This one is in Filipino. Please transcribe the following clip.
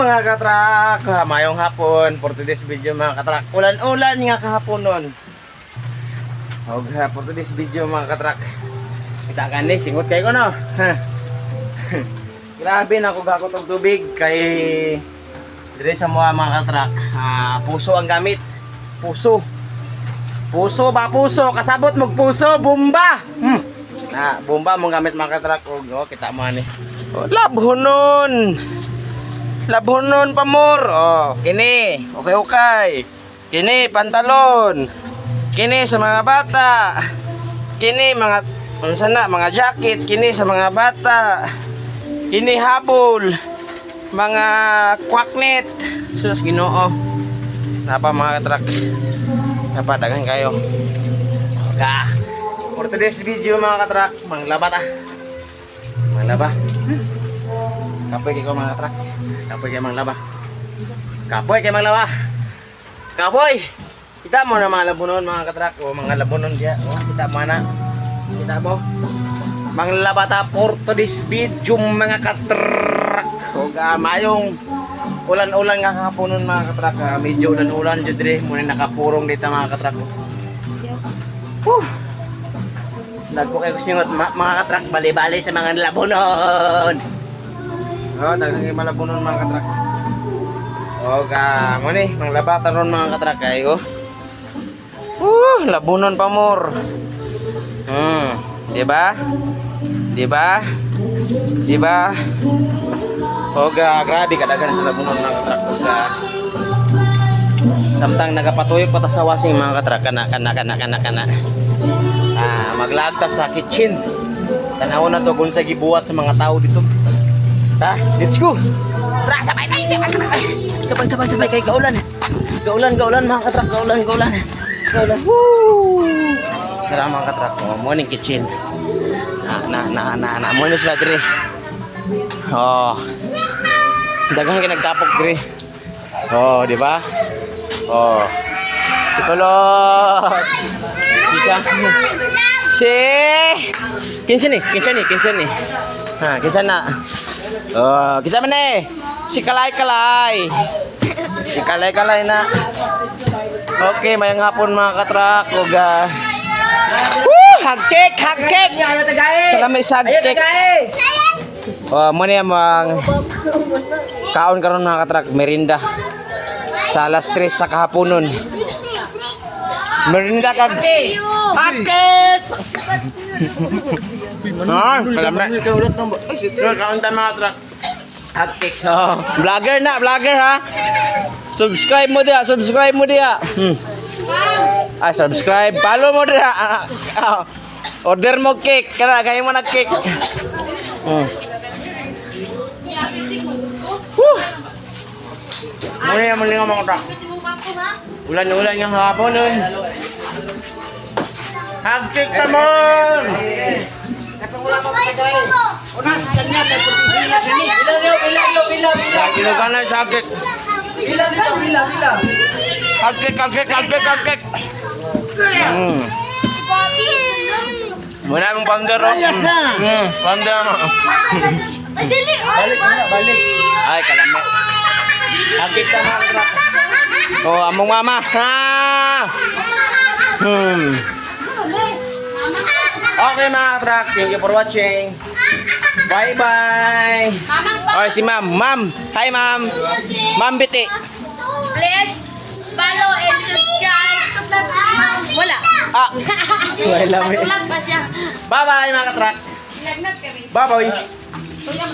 mga katrak, Ah, mayong hapon for today's video mga katrak. Ulan-ulan nga kahapon nun. Og ha, for today's video mga katrak. Kita ka ni singot kay ko no. Grabe na ako gakot og tubig kay dire sa mga mga katrak. Ah, puso ang gamit. Puso. Puso ba puso? Kasabot mog puso, bomba. Hmm. Na, bomba mong gamit mga katrak oh, kita mo ani. Oh, labhonon. Labhonon pamor. Oh, kini. Okay, okay. Kini pantalon. Kini sa mga bata. Kini mga unsa na mga jacket kini sa mga bata. Kini habol. Mga kwaknet. Sus Ginoo. Napa mga truck. Napa dagan kayo. Ka. For today's video mga katrak, manglaba ta. Manglaba. Kapoy kay ko mga truck. Kapoy kay manglaba. Kapoy kay manglaba. Kapoy. Kita mo na mga labunon mga katrak o mga labunon dia. O, kita mo na. Kita mo. Manglaba ta for today's video mga katrak. O ga mayong ulan-ulan nga kahaponon mga katrak. Medyo ulan-ulan jud dire muna nakapurong dito mga katrak. Whew. Nagpo kayo singot ma- mga katrak bali-bali sa mga labunon. Oh, daghang kay malabunon mga katrak. Oh, ka mo ni, manglabatan ron mga katrak kayo. Uh, labunon pa mor. Hmm, di ba? Di ba? Di ba? Oh, ga, grabe kadaghan sa labunon mga katrak. Oh. Samtang nagapatuyok pa ta sa wasing mga katrak kana kana kana kana kana. Ah, maglagta sa kitchen. Tanaw na to kung sa gibuhat sa mga tao dito. Ta, let's go. Tara, sabay tayo. Sabay, sabay, sabay kay kaulan. Kaulan, kaulan mga katrak, kaulan, kaulan. Kaulan. Woo! Tara mga katrak, oh, morning kitchen. Na, na, na, na, na, mo na sila dire. Oh. Daghang kinagtapok dire. Oh, di ba? Oh. Si Kulot. Bisa. Si. Kinsa ni? Kinsa ni? Kinsa ni? Ha, kinsa na? Oh, kinsa man eh? Si Kalay Kalay. Si Kalay Kalay na. Okay, mayang hapon mga katrak. Ug ah, Woo! Hagkek! Hagkek! Kala may sagkek. Oh, mo niya mga kaon karon mga katrak merinda sa alas 3 sa kahaponon. Merinda kag Hagkek! Ah, kalamre. Ay, kaon ta mga katrak. Hagkek. Oh, vlogger na, vlogger ha. Subscribe mo dia, subscribe mo dia. Hmm. Ah, subscribe. Follow mo dia. Ah, ah. Order mo cake. Kana kayo mo na cake. Hmm. Woo! Muna yung mga mga kata. Ulan-ulan yung hapon nun. Hagkik naman! Kilo ka na sa hagkik. Hagkik, hagkik, hagkik, hagkik. Hmm. Muna mong founder, oh. Hmm, founder mo. Balik na, balik. Ay, kalame. Hagkik ka na, krak. Oh, among mama. Ha! Hmm. Okay mga truck, thank you for watching. Bye-bye. Oh, si ma'am. Ma'am. Hi, ma'am. Ma'am Biti. Please follow and subscribe Wala. Ah. Wala, may- Patulag pa siya. Bye-bye mga truck. Nagnag kami. Bye-bye. Tuyang